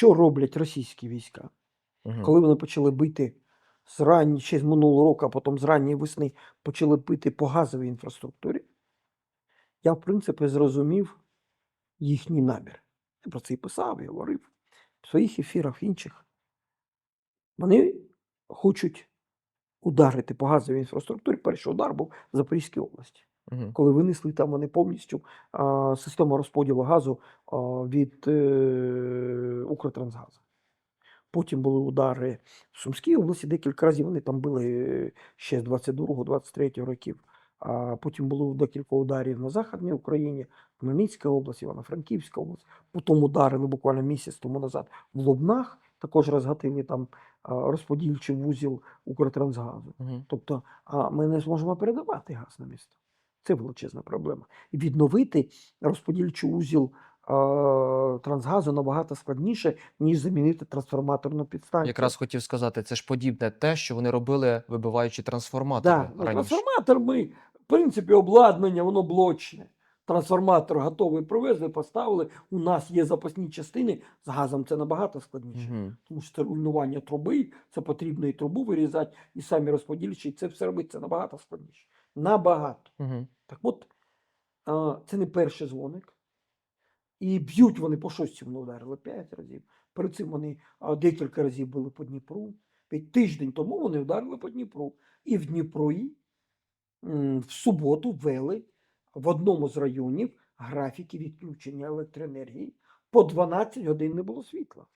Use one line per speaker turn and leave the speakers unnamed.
що роблять російські війська?
Мгм.
Коли вони почали бити з ранні, ще з минулого року, а потім з ранньої весни почали бити по газовій інфраструктурі, я, в принципі, зрозумів їхній намір. Я про це і писав, і говорив в своїх ефірах інших. Вони хочуть ударити по газовій інфраструктурі. Перший удар був в Запорізькій області
Мгм.
коли винесли там вони повністю а, систему розподілу газу а, від е, Укртрансгазу. Потім були удари в Сумській області декілька разів. Вони там були ще з 22-23 років. А потім було декілька ударів на Західній Україні, Хмельницька область, Івано-Франківська область. Потім ударили буквально місяць тому назад в Лубнах, також розгатили там розподільчий вузіл Укртрансгазу.
Мгм.
Тобто а ми не зможемо передавати газ на місто. Це величезна проблема. І відновити розподільчий узіл трансгазу набагато складніше, ніж замінити трансформаторну підстанцію.
Якраз хотів сказати, це ж подібне те, що вони робили, вибиваючи трансформатори
да, ну,
раніше.
трансформатор ми, в принципі, обладнання, воно блочне. Трансформатор готовий привезли, поставили. У нас є запасні частини. З газом це набагато складніше.
Мгм.
Тому що це руйнування труби, це потрібно і трубу вирізати, і самі розподільчі, це все робити це набагато складніше. Набагато.
Мгм.
Так от, це не перший дзвоник. І б'ють вони по шостці вони ударили п'ять разів. Перед цим вони декілька разів били по Дніпру. Ведь тиждень тому вони вдарили по Дніпру. І в Дніпрі в суботу вели в одному з районів графіки відключення електроенергії. По 12 годин не було світла.